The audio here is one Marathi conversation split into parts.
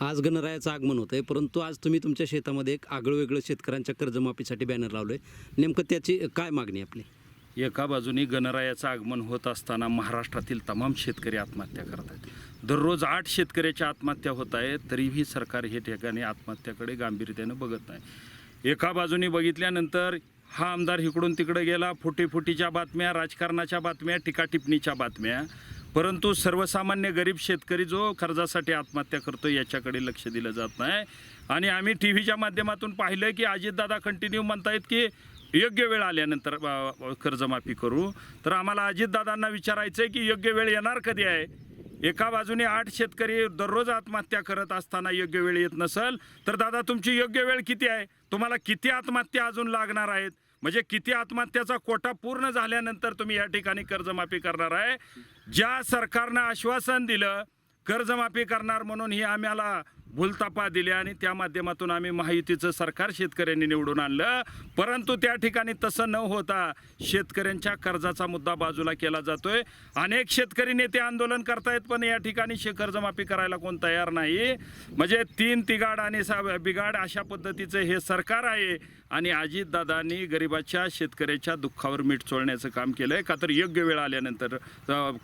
आज गणरायाचं आगमन होतं आहे परंतु आज तुम्ही तुमच्या शेतामध्ये एक आगळं वेगळं शेतकऱ्यांच्या कर्जमाफीसाठी बॅनर लावलं आहे नेमकं त्याची काय मागणी आपली? एका बाजूने गणरायाचं आगमन होत असताना महाराष्ट्रातील तमाम शेतकरी आत्महत्या करत आहेत. दररोज आठ शेतकऱ्याच्या आत्महत्या होत आहेत तरीही सरकार हे ठिकाणी आत्महत्याकडे गांभीर्यानं बघत नाही. एका बाजूने बघितल्यानंतर हा आमदार इकडून तिकडे गेला फुटीफुटीच्या बातम्या राजकारणाच्या बातम्या टीकाटिपणीच्या बातम्या. परंतु सर्वसामान्य गरीब शेतकरी जो कर्जासाठी आत्महत्या करतो याच्याकडे लक्ष दिलं जात नाही. आणि आम्ही टी व्हीच्या माध्यमातून पाहिलं की अजितदादा कंटिन्यू म्हणतायत की योग्य वेळ आल्यानंतर कर्जमाफी करू. तर आम्हाला अजितदादांना विचारायचं आहे की योग्य वेळ येणार कधी आहे? एका बाजूने आठ शेतकरी दररोज आत्महत्या करत असताना योग्य वेळ येत नसेल तर दादा तुमची योग्य वेळ किती आहे? तुम्हाला किती आत्महत्या अजून लागणार आहेत? म्हणजे किती आत्महत्याचा कोटा पूर्ण झाल्यानंतर तुम्ही या ठिकाणी कर्जमाफी करणार आहे. ज्या सरकारनं आश्वासन दिलं कर्जमाफी करणार म्हणून ही आम्हाला भूलतापा दिल्या आणि त्या माध्यमातून आम्ही महायुतीचं सरकार शेतकऱ्यांनी निवडून आणलं. परंतु त्या ठिकाणी तसं न होता शेतकऱ्यांच्या कर्जाचा मुद्दा बाजूला केला जातोय. अनेक शेतकरी नेते आंदोलन करतायत पण या ठिकाणी शे कर्जमाफी करायला कोण तयार नाही. म्हणजे तीन तिगाड आणि सा बिगाड अशा पद्धतीचं हे सरकार आहे आणि अजितदादांनी गरिबाच्या शेतकऱ्याच्या दुःखावर मीठ चोळण्याचं काम केलं आहे का तर योग्य वेळ आल्यानंतर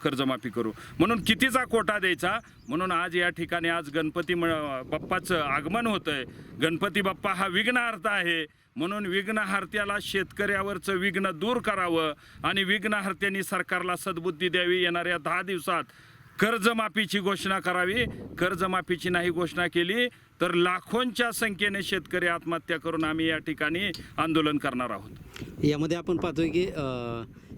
कर्जमाफी करू. म्हणून कितीचा कोटा द्यायचा? म्हणून आज या ठिकाणी आज गणपती म- बाप्पाचं आगमन होतं आहे गणपती बाप्पा हा विघ्नहर्ता आहे. म्हणून विघ्नहर्त्याला शेतकऱ्यावरचं विघ्न दूर करावं आणि विघ्नहर्त्यांनी सरकारला सद्बुद्धी द्यावी येणाऱ्या दहा दिवसात कर्जमाफीची घोषणा करावी. कर्जमाफीची नाही घोषणा केली तर लाखोंच्या संख्येने शेतकरी आत्महत्या करून आम्ही या ठिकाणी आंदोलन करणार आहोत. यामध्ये आपण पाहतोय की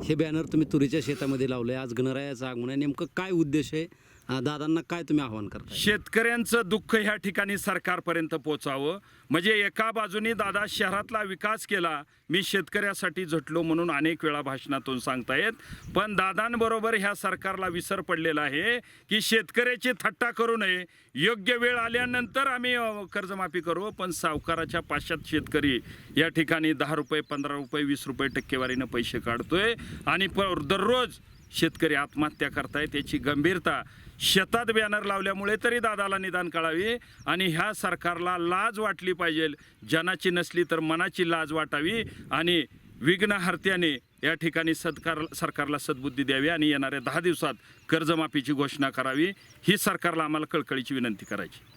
हे बॅनर तुम्ही तुरीच्या शेतामध्ये लावलं आहे आज गणरायाचं आगमन आहे. नेमकं काय उद्देश आहे? अं, दादांना काय तुम्ही आव्हान करता शेतकऱ्यांचं दुःख ह्या ठिकाणी सरकारपर्यंत पोचावं म्हणजे एका बाजूनी दादा शहरातला विकास केला मी शेतकऱ्यासाठी झटलो म्हणून अनेक वेळा भाषणातून सांगतायत. पण दादांबरोबर ह्या सरकारला विसर पडलेला आहे की शेतकऱ्याची थट्टा करू नये. योग्य वेळ आल्यानंतर आम्ही अ, कर्जमाफी करू पण सावकाराच्या पाश्चात शेतकरी या ठिकाणी दहा रुपये पंधरा रुपये वीस रुपये टक्केवारीनं पैसे काढतोय. आणि प दररोज शेतकरी आत्महत्या करतायत याची गंभीरता शेतात बॅनर लावल्यामुळे तरी दादाला निदान कळावी आणि ह्या सरकारला लाज वाटली पाहिजे. जनाची नसली तर मनाची लाज वाटावी आणि विघ्नहर्त्याने या ठिकाणी सत्कार सरकारला सद्बुद्धी द्यावी आणि येणाऱ्या दहा दिवसात कर्जमाफीची घोषणा करावी. ही सरकारला आम्हाला कळकळीची विनंती करायची.